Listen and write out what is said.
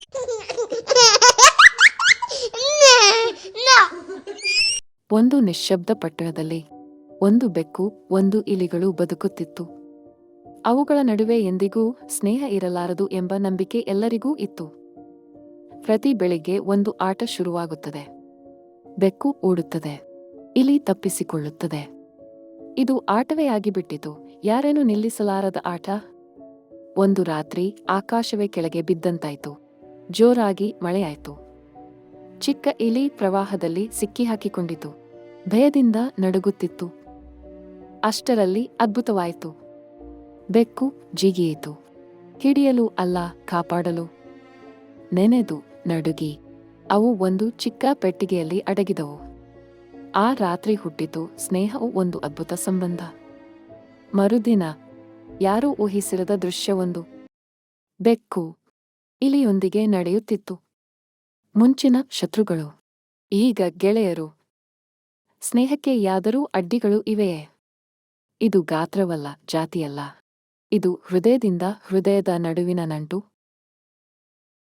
ಒಂದು ನಿಶ್ಶಬ್ದ ಪಟ್ಟಣದಲ್ಲಿ ಒಂದು ಬೆಕ್ಕು, ಒಂದು ಇಲಿಗಳು ಬದುಕುತ್ತಿತ್ತು. ಅವುಗಳ ನಡುವೆ ಎಂದಿಗೂ ಸ್ನೇಹ ಇರಲಾರದು ಎಂಬ ನಂಬಿಕೆ ಎಲ್ಲರಿಗೂ ಇತ್ತು. ಪ್ರತಿ ಬೆಳಿಗ್ಗೆ ಒಂದು ಆಟ ಶುರುವಾಗುತ್ತದೆ. ಬೆಕ್ಕು ಓಡುತ್ತದೆ. ಇಲಿ ತಪ್ಪಿಸಿಕೊಳ್ಳುತ್ತದೆ. ಇದು ಆಟವೇ ಆಗಿಬಿಟ್ಟಿತು. ಯಾರೇನು ನಿಲ್ಲಿಸಲಾರದ ಆಟ? ಒಂದು ರಾತ್ರಿ ಆಕಾಶವೇ ಕೆಳಗೆ ಬಿದ್ದಂತಾಯ್ತು. ಜೋರಾಗಿ ಮಳೆಯಾಯಿತು. ಚಿಕ್ಕ ಇಲಿ ಪ್ರವಾಹದಲ್ಲಿ ಸಿಕ್ಕಿಹಾಕಿಕೊಂಡಿತು. ಭಯದಿಂದ ನಡುಗುತ್ತಿತ್ತು. ಅಷ್ಟರಲ್ಲಿ ಅದ್ಭುತವಾಯಿತು. ಬೆಕ್ಕು ಜಿಗಿಯಿತು. ಹಿಡಿಯಲು ಅಲ್ಲ, ಕಾಪಾಡಲು. ನೆನೆದು, ನಡುಗಿ. ಅವು ಒಂದು ಚಿಕ್ಕ ಪೆಟ್ಟಿಗೆಯಲ್ಲಿ ಅಡಗಿದವು. ಆ ರಾತ್ರಿ ಹುಟ್ಟಿತು ಸ್ನೇಹವು ಒಂದು ಅದ್ಭುತ ಸಂಬಂಧ. ಮರುದಿನ ಯಾರೂ ಊಹಿಸಿರದ ದೃಶ್ಯವೊಂದು. ಬೆಕ್ಕು ಇಲಿಯೊಂದಿಗೆ ನಡೆಯುತ್ತಿತ್ತು. ಮುಂಚಿನ ಶತ್ರುಗಳು, ಈಗ ಗೆಳೆಯರು. ಸ್ನೇಹಕ್ಕೆ ಯಾದರೂ ಅಡ್ಡಿಗಳು ಇವೆಯೇ? ಇದು ಗಾತ್ರವಲ್ಲ, ಜಾತಿಯಲ್ಲ. ಇದು ಹೃದಯದಿಂದ ಹೃದಯದ ನಡುವಿನ ನಂಟು.